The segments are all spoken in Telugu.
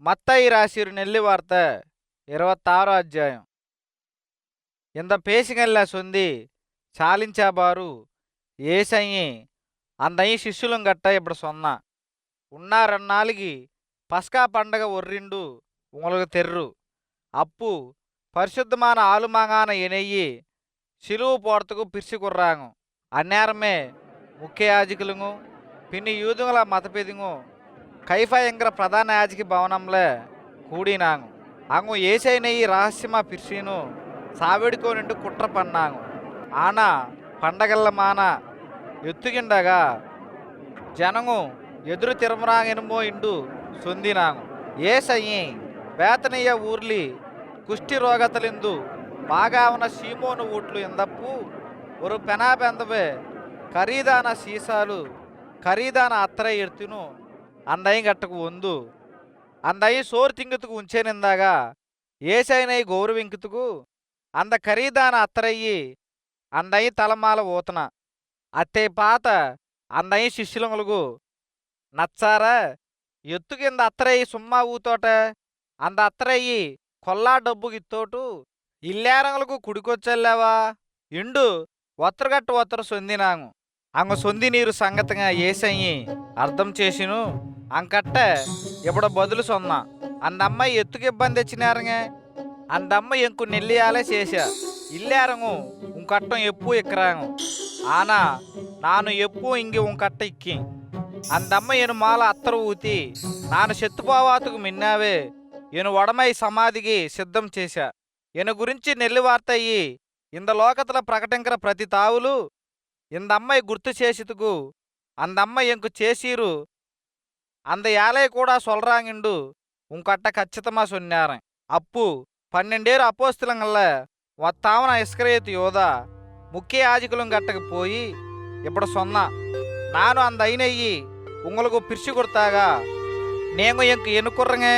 மத்தாய் నెల్లి వార్త வார்த்தை అధ్యాయం. ఇంత இந்த సొంది சொந்தி சாலிஞ்சாபாரு ஏசையி அந்த శిష్యులం గట్ట ఇప్పుడు సొన్న. ఉన్నా పస్కా పండగ ఒర్రిండు ఉంగలకు తెర్రు. అప్పు పరిశుద్ధమాన ఆలుమాగాన ఎనెయ్యి సిలువు పోర్తకు పిరిచికుర్రాంగు అన్నేరమే ముఖ్య యాజకులుగు పిన్ని యూదుంగల మతపెదుగు కైఫయంగర ప్రధాన యాజకి భవనంలో కూడినాంగు అంగు ఏసైనయి రహస్యమా పిర్చీను సావిడుకోనిండు కుట్ర పన్నాంగు ఆన పండగల్ల మాన ఎత్తుగిండగా జనము ఎదురు తిరుమరాంగెనుమో ఇండు సొందినాంగు ఏసయ్యి వేతనయ్య ఊర్లి కుష్టి రోగతలిందు బాగా ఉన్న సీమోను ఊట్లు ఎందప్పు ஒரு பெனாபெந்தவே ఖరీదాన సీసాలు ఖరీదాన అత్తర ఎడుతును అందయి గట్టకు వందు అందయి సోరు తింగుతుకు ఉంచేనిందాగా ఏసైనై గౌరవింకుతుకు అంద ఖరీదాన అత్తరయ్యి అందయి తలమాల ఊతన. అత్తే పాత అందయి శిష్యులములుగు నచ్చారా ఎత్తు కింద అత్తరయ్యి సుమ్మా ఊతోట అంద అత్తరయ్యి కొల్లా డబ్బు గిత్తోటు ఇల్లారంగులకు కుడికొచ్చెల్లావా? ఇండు ఒత్తరగట్టు ఒత్తరు సొందినాము. అంగ సొంది నీరు సంగతంగా ఏసయ్యి అర్థం చేసిను. అంకట్ట ఇప్పుడు బదులు సొన్న. అందమ్మ ఎత్తుకు ఇబ్బంది తెచ్చినారంగే. అందమ్మ ఎంకు నెల్లియాలే చేశా. ఇల్లారంగు ఉంకట్టం ఎప్పు ఎక్కరాంగు. ఆనా నాను ఎప్పు ఇంగి ఉంకట్ట ఇక్కి. అందమ్మ ఎను మాల అత్తరు ఊతి. నాను చెత్తుపోవాతుకు మిన్నావే. ఎను వడమై సమాధికి సిద్ధం చేశా. ఎను గురించి నెల్లి వార్తయ్యి ఇంద లోకతల ప్రకటింకర ప్రతి తావులు ఇందమ్మాయి గుర్తు చేసితుకు అందమ్మ ఎంకు చేసీరు అంద ఏలై కూడా సొల్రాంగిండు ఉంకట్ట ఖచ్చితమా సొన్నారం అప్పు పన్నెండేరు అపోస్తులంగల్ల వత్తావన ఇస్కరేతు యోధ ముఖ్య యాజకులం గట్టకు పోయి ఇప్పుడు సొన్న నాను అంద అయినయ్యి ఉంగలకు పిర్చి కొడతాగా నేను ఎంకు ఎనుకుర్రంగే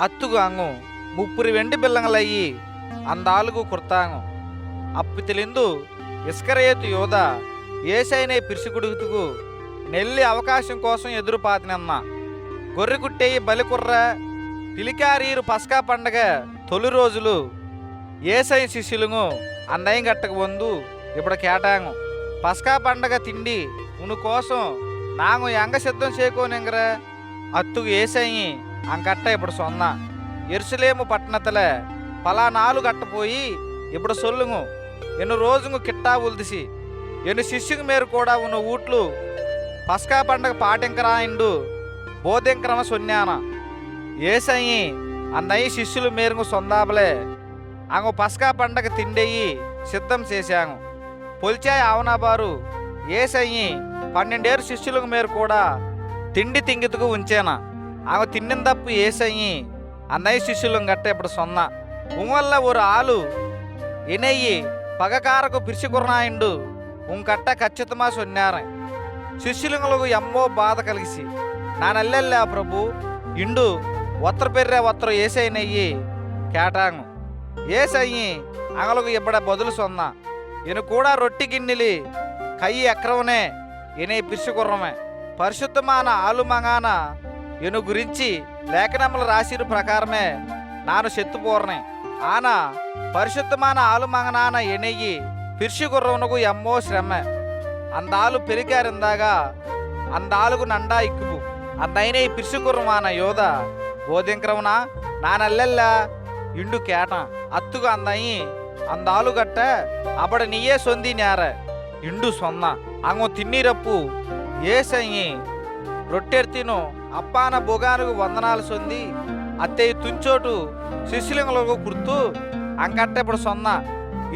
అత్తుగు అంగు ముప్పురి వెండి బిల్లంగలయ్యి అందాలుగు కుర్తాంగు అప్పు తెలిందు ఇస్కరేతు యోధ ఏసైనే పిరుసుగుడుగుతుకు నెల్లి అవకాశం కోసం ఎదురు పాతినన్న గొర్రెకుట్టేయి బలికుర్ర పిలికారీరు పస్కా పండగ తొలి రోజులు ఏసై శిష్యులుగు అన్నయ్యం గట్టకు వందు ఇప్పుడు కేటాంగు. పస్కా పండగ తిండి ఉను కోసం నాంగు ఎంగ సిద్ధం చేయకోనింగర అత్తుకు ఏసయ్యి అంకట్ట ఇప్పుడు సొన్న. ఎరుసలేము పట్టణతల పలానాలు గట్టపోయి ఇప్పుడు సొల్లుము ఎన్ను రోజుము కిట్టా ఉల్దిసి ఎన్ను శిష్యుకు మేరు కూడా ఉన్న ఊట్లు పస్కా పండగ పాటింకరాయిండు. బోధింకరమ సొన్నాన ఏసయ్యి అన్నయ్య శిష్యులు మేరుగు సొందాబలే అంగు పస్కా పండగ తిండెయ్యి సిద్ధం చేశాము. పొలిచాయి ఆవనాబారు. ఏసయ్యి పన్నెండేరు శిష్యులకు మేరు కూడా తిండి తింగితుకు ఉంచేన. ఆమె తిన్నిన తప్పు ఏసయ్యి అన్నయ్య శిష్యులం గట్ట ఇప్పుడు సొన్న. ఉమ్మల్ల ஒரு ఆలు ఇనయ్యి పగకారకు పిరిచికుర్నాయిండు ఉంకట్ట ఖచ్చితమా సొన్నారం. శిష్యులకు ఎమ్మో బాధ నానల్లెల్లే నానల్లెల్లా ప్రభు. ఇండు ఒత్తర పెర్రే ఒత్తర ఏసైనయ్యి కేటాంగు. ఏసయ్యి అంగలకు ఇబ్బడ బదులు సొన్న ఇను కూడా రొట్టి గిన్నెలి కయ్యి ఎక్రవనే ఇనే పిరుచుకుర్రమే పరిశుద్ధమాన ఆలుమగాన ఇను గురించి లేఖనములు రాసిరు ప్రకారమే నాను చెత్తుపోరనే ఆన పరిశుద్ధமான ఆలుమంగనాన ఎనెయ్యి పిర్షిగుర్రవునకు ఎమ్మో శ్రమ. అందాలు పెరిగారిందాగా అందాలుగు నండా ఇక్కుపు అందైన ఈ పిర్షిగుర్రమాన యోధ. బోధింకరవునా నానల్లెల్ల. ఇండు కేట. అత్తుగా అందయి అందాలు గట్ట అబడ నీయే సొంది నేర. ఇండు సొన్న. అంగు తిన్నీరప్పు. ఏసయ్యి రొట్టెర్తిను అప్పాన బొగానుగు వందనాలు సొంది. అత్తయ్య తుంచోటు. శిశులింగులకు కుర్తు అంకట్ట ఇప్పుడు సొన్న.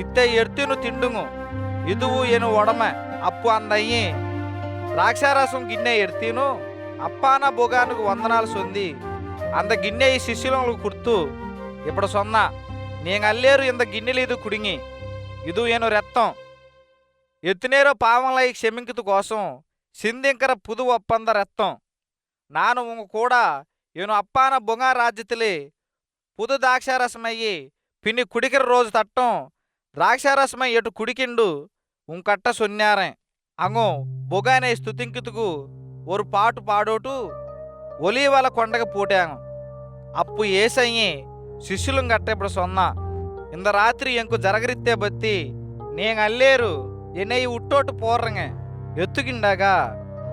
ఇత్తే ఎర్తిను తిండుము. ఇదువు ఎను ఒడమ అప్పు అందయ్యి. ద్రాక్షారసం గిన్నె ఎర్తీను అప్పాన భోగానికి వందనాలు సొంది. అంద గిన్నె ఈ శిష్యులకు కుర్తు. ఇప్పుడు సొన్న. నేను అల్లేరు ఇంత గిన్నెలు ఇది కుడింగి. ఇది ఏను రెత్తం. ఎత్తునేరో పావంలై క్షమింకుతు కోసం సింధింకర పుదు ఒప్పంద రెత్తం. నాను ఉంగ కూడా ఏను అప్పాన బొంగ రాజ్యతిలి పుదు ద్రాక్షారసమయ్యి పిన్ని కుడికిర రోజు తట్టం. ద్రాక్షారసమై ఎటు కుడికిండు ఉంకట్ట సొన్నారే. అంగో బొగానే స్థుతింకితుకు ஒரு పాటు పాడోటు ఒలీవల కొండగా పూటాము అప్పు ఏసయ్యి శిష్యులం గట్ట ఇప్పుడు సొన్న. ఇంత రాత్రి ఎంకు జరగరిత్తే బత్తి నేను అల్లేరు ఎన్నయ్యి ఉట్టోటు పోర్రంగే. ఎత్తుకిండాక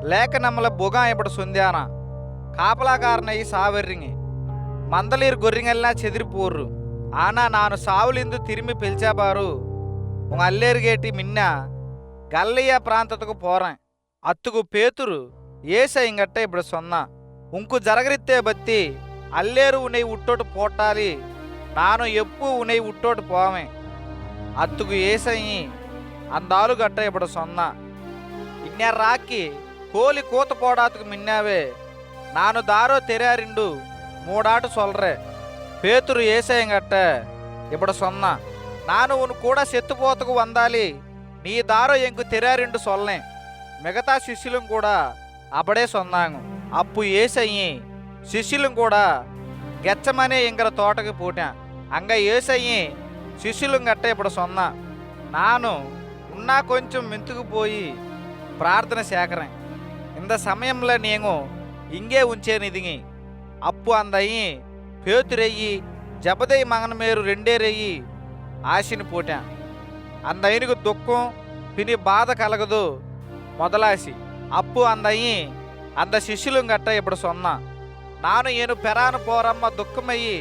లేక నమ్మల బొగా ఇప్పుడు సొందాన. కాపలాకారనయ్యి సావెర్రింగి. మందలీరు గొర్రెంగల్లా చెదిరిపోర్రు. ఆనా నాను సావులిందు తిరిమి పిలిచేబారు. ఉం అల్లేరు గేటి మిన్న గల్లయ్య ప్రాంతతకు పోరా. అత్తుకు పేతురు ఏస ఇంగట్ట ఇప్పుడు సొన్న. ఉంకు జరగరిత్తే బత్తి అల్లేరు ఉనై ఉట్టోటు పోటాలి నాను ఎప్పు ఉనై ఉట్టోటు పోవే అత్తుకు ఏసయ్యి అందాలు గట్ట ఇప్పుడు సొన్న. ఇన్నే రాకి కోలి కూత పోడాతుకు మిన్నావే నాను దారో తెరారిండు మూడాటు సొల్రే. పేతురు ఏసయ్యంగట్ట ఇప్పుడు సొన్న. నాను ఉను కూడా సెత్తుపోతకు వందాలి నీ దారో ఎంకు తెరారిండు సొల్నే. మిగతా శిష్యులం కూడా అప్పుడే సొన్నాంగు అప్పు ఏసయ్యి శిష్యులం కూడా గెచ్చమనే ఇంకర తోటకి పూటా అంగ ఏసయ్యి శిష్యులం గట్ట ఇప్పుడు సొన్న నాను ఉన్నా కొంచెం మెంతుకుపోయి ప్రార్థన సేకరం இந்த సమయంలో నేను ఇంగే ఉంచేనిదిగి అప్పు అందయి పేతురెయ్యి జబదై మగన మేరు రెండేరెయ్యి ఆశని పోటా అందయినకు దుఃఖం పిని బాధ కలగదు మొదలాసి అప్పు అందయి అంద శిష్యులు గట్ట ఇప్పుడు సొన్న. నాను ఏను పెరాను పోరమ్మ దుఃఖమయ్యి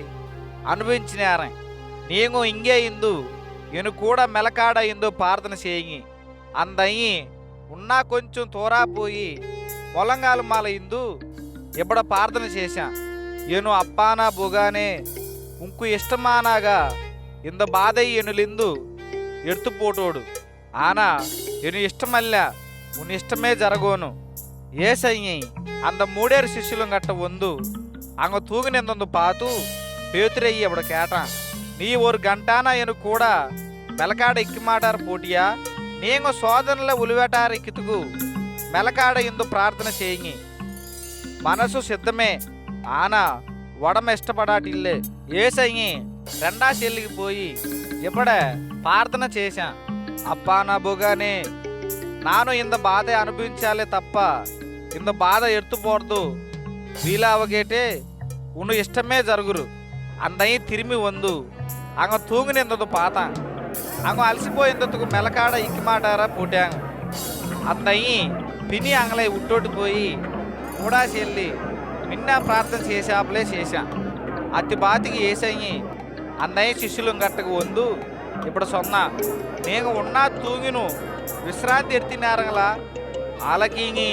అనుభవించినారని నేను ఇంగే ఇందు నేను కూడా మెలకాడ ఇందు ప్రార్థన చేయి. అందయి ఉన్నా కొంచెం తోరాపోయి పొలంగాలు మాల ఇందు ఇప్పుడు ప్రార్థన చేశా. ఏను అప్పానా బుగానే ఉంకు ఇష్టమానాగా ఇంత బాధయ్యి ఎనులిందు ఎడుతుపోటోడు ఆనా ఎను ఇష్టమల్ల ఉనిష్టమే జరగోను. ఏ సైయి అంద మూడేరు శిష్యులం గట్ట వందు. అంగ తూగినందు పాతు పేతురయ్యి అప్పుడు కేట. నీ ఓరు గంటానాయను కూడా మెలకాడ ఎక్కి మాటారు పోటీయా నీంగు శోధనల ఉలివెటారు ఎక్కితుకు మెలకాడ ఎందు ప్రార్థన చేయి మనసు సిద్ధమే ఆన వడమిష్టపడాటిల్లే ఏ సైయి రెండా చెల్లికి పోయి ఇప్పుడే ప్రార్థన చేశా. అప్పానబుగానే నాను ఇంత బాధ అనుభవించాలే తప్ప ఇంత బాధ ఎత్తుపోడదు వీలావగేటే ఉను ఇష్టమే జరుగురు. అందయి తిరిమి వందు. అంగ తూങ്ങിనెందదు పాత. అంగ అలసిపోయిందతుకు మెలకాడ ఇక్కిమాటారా పూటాంగ అందయి పిని అంగలై ఉట్టోటి పోయి కూడా చెల్లి మిన్న ప్రార్థన చేశాపులే చేశా. అతి బాతికి ఏసయ్యి అందయి శిష్యులు గట్టకు వందు. ఇప్పుడు సొన్న నేను ఉన్నా తూగిను. విశ్రాంతి ఎత్తినారంగలా ఆలకీని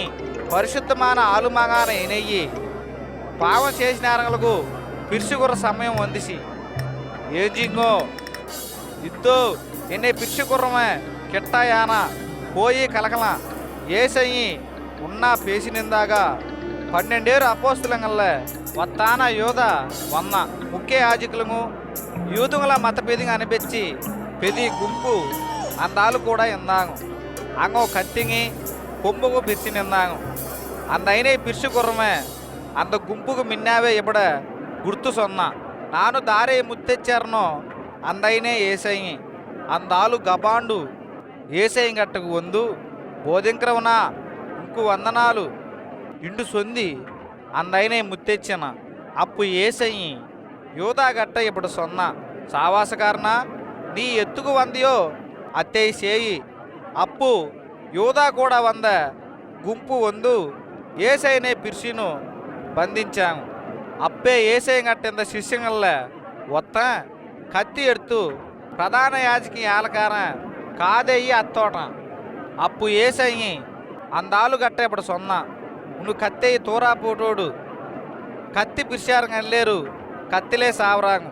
పరిశుద్ధమైన ఆలుమగాన ఎనయ్యి పావం చేసినారంగలకు పిరుచుకుర సమయం వందిసి. ఏజింగో ఇద్దో ఎన్నే పిరుచుకుర్రమే కిట్టాయాన పోయి కలకల. ఏసయ్యి ఉన్నా పేసినిందాగా పన్నెండేరు అపోస్తులంగల్ల వత్తాన యోధ వన్న ముఖ్య యాజకులను యూదుల మత పెదిగా అనిపించి పెది గుంపు అందాలు కూడా ఇందాము అంగో కత్తింగి కొమ్ముకు పెత్తి నిందాము అందైన పిర్చు గుర్రమే అంత గుంపుకు మిన్నావే ఇప్పుడ గుర్తు సొన్న నాను దారే ముత్తెచ్చారనో అందైనే ఏసయ్యి అందాలు గబాండు ఏసయ్య గట్టకు వందు బోధింకరవునా ఇంకు వందనాలు ఇండు సొంది అందైనే ముత్తెచ్చిన అప్పు ఏసయ్యి యోధా గట్ట ఇప్పుడు సొన్న సావాసకారణ నీ ఎత్తుకు వందియో అత్తయ్య చేయి అప్పు యోధా కూడా వంద గుంపు వందు ఏసైనే పిర్షిను ಬಂಧಿಂಚಾಂಗ್ ಅಪ್ಪೆ ಏಸೆಂಗಟ್ಟಿಂದ ಶಿಷ್ಯಂಗಲ್ಲ ಒತ್ತ ಕತ್ತಿ ಎಡ್ತು ಪ್ರಧಾನ ಯಾಜಕಿ ఆలకార కాదయ్యి అత్తోట అప్పు ఏసయ్యి అందాలు గట్ట ఇప్పుడు సొన్న నువ్వు కత్తెయ్యి తూరా పోటోడు కత్తి పిరిచారు అల్లేరు కత్తిలే సావరాంగు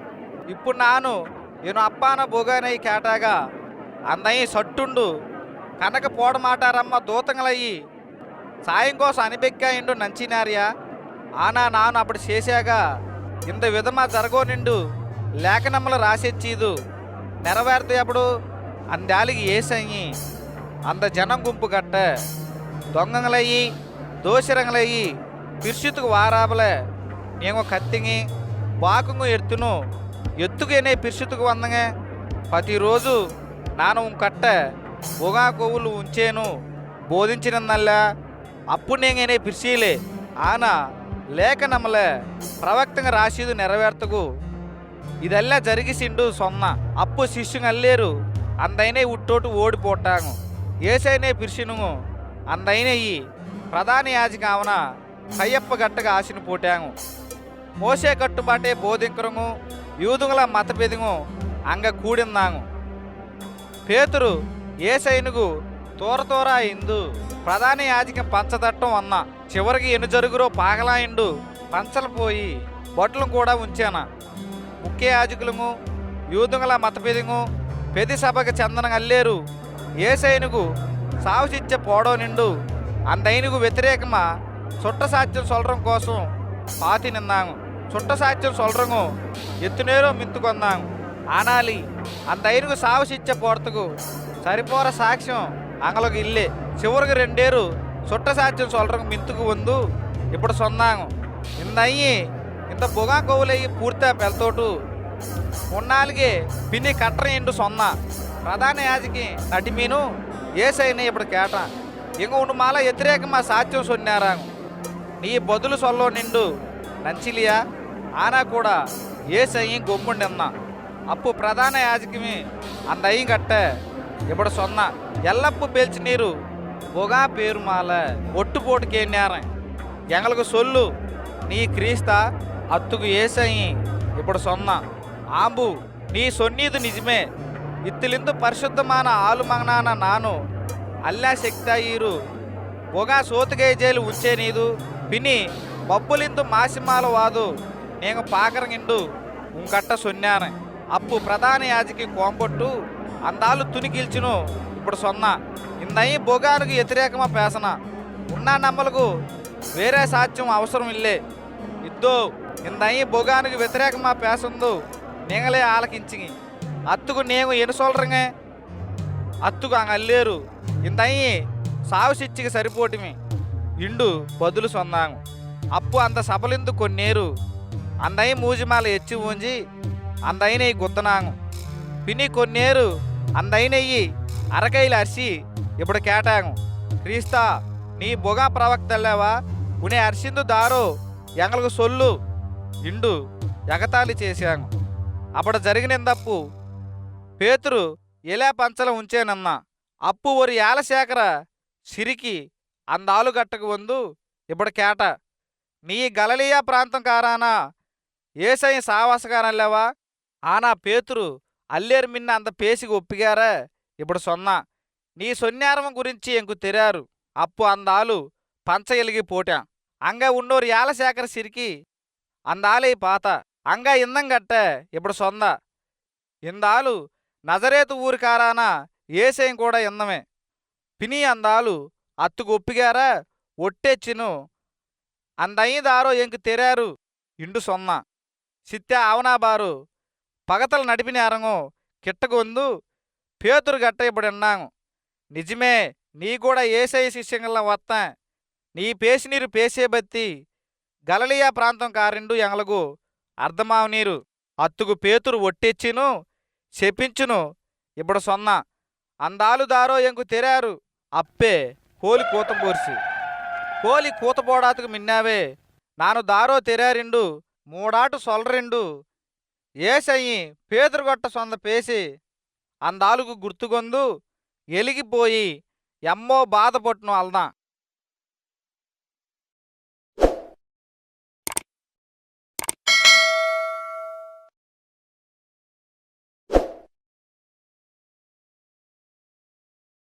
ఇప్పుడు నాను నేను అప్పాన బొగానయ్యి కేటాగా అందయ్యి సట్టుండు. కనక పోడమాటారమ్మ దూతంగలయ్యి. సాయం కోసం అనిపెక్కాయిండు నంచినార్యా. ఆనా నాను అప్పుడు చేశాగా. ఇంత విధమా జరగో నిండు లేఖనమ్మలు రాసిచ్చీదు. నెరవేరుతాయి అప్పుడు అందాలికి ఏసయ్యి. అంద జనం గుంపు గట్ట. దొంగలయ్యి దోషరంగలయ్యి పిర్షితుకు వారాబలే. నేను కత్తింగి బాకుంగు ఎత్తును. ఎత్తుకేనే పిర్షితుకు వందంగా. ప్రతిరోజు నాను కట్ట పొగా కొవ్వులు ఉంచేను బోధించినల్లా అప్పుడు నేనే పిర్చీలే ఆన ಲೇಖನಮಲೆ ಪ್ರವಕ್ತಂಗ ರಾಶಿದು ನೆರವೇರ್ತಗು ಇದೆಲ್ಲ జరిగిసిండు సొన్న అప్పు శిష్యుంగ అల్లేరు అందైనే ఉట్టోటు ఓడిపోటాంగు ఏసైనే పిరిసినుగు అందైన ఈ ప్రధాన యాజక ఆవన కయ్యప్ప గట్టగా ఆశను పోటాంగు మోసే కట్టుబాటే బోధింకరుగు యూదుగుల మతపెదిగు అంగ కూడిందాంగు పేతురు ఏసైనుగు తోర తోర ఇందు. ప్రధాన యాజకం పంచదట్టం అన్న చివరికి ఎన్ని జరుగురో పాగలాయిండు పంచలు పోయి బొట్టలు కూడా ఉంచాన. ముఖ్య యాజకులము యూదుంగల మతపెదిగు పెది సభకు చందన అల్లేరు ఏసైనుగు సావుసిచ్చే పోడో నిండు. అందైనుగు వ్యతిరేకమా చుట్ట సాధ్యం సొలరం కోసం పాతి నిన్నాము. చుట్ట సాధ్యం సొలరంగు ఎత్తునేరో మిత్తుకొందాము ఆనాలి అందైనుగు సావుసిచ్చే పోర్తుకు సరిపోర సాక్ష్యం అంగలకు ఇల్లే. చివరికి రెండేరు చుట్ట సాధ్యం సొలరంగు మింతుకు వందు. ఇప్పుడు సొన్నాము ఇందయ్యి ఇంత బుగా కొవ్వులయ్యి పూర్తిగా పెళ్తోటు ఉన్నాళ్ళకి పిన్ని కట్టర ఎండు సొన్న. ప్రధాన యాజకి నటిమీను ఏసైన ఇప్పుడు కేట ఇంక ఉండు మాల వ్యతిరేకమా సాధ్యం సొన్నారాము నీ బదులు సొల్లో నిండు నంచిలియా? ఆనా కూడా ఏసయ్యం గొమ్ముండిన్నా? అప్పు ప్రధాన యాజకమి. అందయ్యం కట్టే. ఇప్పుడు సొన్న. ఎల్లప్పు పేల్చి నీరు. బొగా పేరుమాల ఒట్టుపోటుకే నేరం. ఎంగలకు సొల్లు. నీ క్రీస్తా అత్తుకు ఏసయ్యి. ఇప్పుడు సొన్న. ఆంబు. నీ సొన్నీదు నిజమే. ఇత్తులిందు పరిశుద్ధమాన ఆలుమగనాన నాను. అల్లా శక్తాయీరు పొగా సోతుగైజేలు ఉంచే నీదు. పిని బబ్బులిందు మాసిమాల వాదు. నేను పాకరంగిండు ఉంకట్ట సొన్నాను అప్పు പ്രധാന യാചിക്ക് కోంపొట్టు అందాలు തുനിക്കിൽച്ചുനു ఇప్పుడు సొన్న. ఇందయ్యి భోగానికి వ్యతిరేకమా పేసన? ఉన్న నమ్మలకు వేరే సాధ్యం అవసరం ఇల్లే. ఇద్దో ఇందయ్యి భోగానికి వ్యతిరేకమా పేసందు. నేగలే ఆలకించి అత్తుకు నేను ఎన్ని సొల్రంగే? అత్తుకు అంగ అల్లేరు ఇందై సావు సిచ్చికి సరిపోటిమి. ఇండు బదులు సొన్నాము. అప్పు అంత సబలిందు కొన్నేరు. అందయ్య మూజిమాల ఎచ్చి ఊంజి అందైన గుత్తనాంగు. పిని కొన్నేరు అందైనయ్యి అరకైలు అరిసి ఇప్పుడు కేటాంగు. క్రీస్తా నీ బొగా ప్రవక్తలేవా? ఉనే అరిసిందు దారు ఎంగలకు సొల్లు ఇండు ఎగతాళి చేశాను అప్పుడు జరిగినందప్పు. పేతురు ఎలా పంచల ఉంచేనన్నా. అప్పు ఒరి ఏలశేఖర సిరికి అందాలు గట్టకు వందు ఇప్పుడు కేట. నీ గలలియా ప్రాంతం కారానా? ఏసై సావాసగానల్లేవా ఆనా పేతురు అల్లేరు మిన్న అంత పేసికి ఒప్పిగారా? ఇప్పుడు సొన్నా. నీ సొన్యారం గురించి ఎంకు తెరారు. అప్పు అందాలు పంచగలిగి పోటా. అంగ ఉన్నోరు యాలశేఖర సిరికి అందాలే పాత. అంగ ఇందం గట్ట ఇప్పుడు సొంద. ఇందాలు నజరేతు ఊరి కారాన ఏసేం కూడా ఇందమే. పిని అందాలు అత్తుకు ఒప్పిగారా? ఒట్టెచ్చిను. అందయ్యదారో ఎంకు తెరారు? ఇండు సొన్న. సిత్తే ఆవనాబారు పగతలు నడిపినారము కిట్టగొందు పేతురు గట్ట ఇప్పుడు నిజమే నీ కూడా ఏసై శిష్యంగా వత్తా. నీ పేసి నీరు పేసే బత్తి గలలియా ప్రాంతం కారిండు ఎంగలకు అర్ధమావు నీరు. అత్తుకు పేతురు ఒట్టెచ్చిను చెప్పించును ఇప్పుడు సొన్న. అందాలు దారో ఎంకు తెరారు అప్పే కోలి కూతపోర్సి కోలి కూతపోడాతుకు మిన్నావే నాను దారో తెరారిండు మూడాటు సొలరిండు ఏసయ్యి పేదరుగొట్ట సొంద పేసి అందాలుగు గుర్తుగొందు ఎలిగిపోయి ఎమ్మో బాధపొట్టును అల్దాం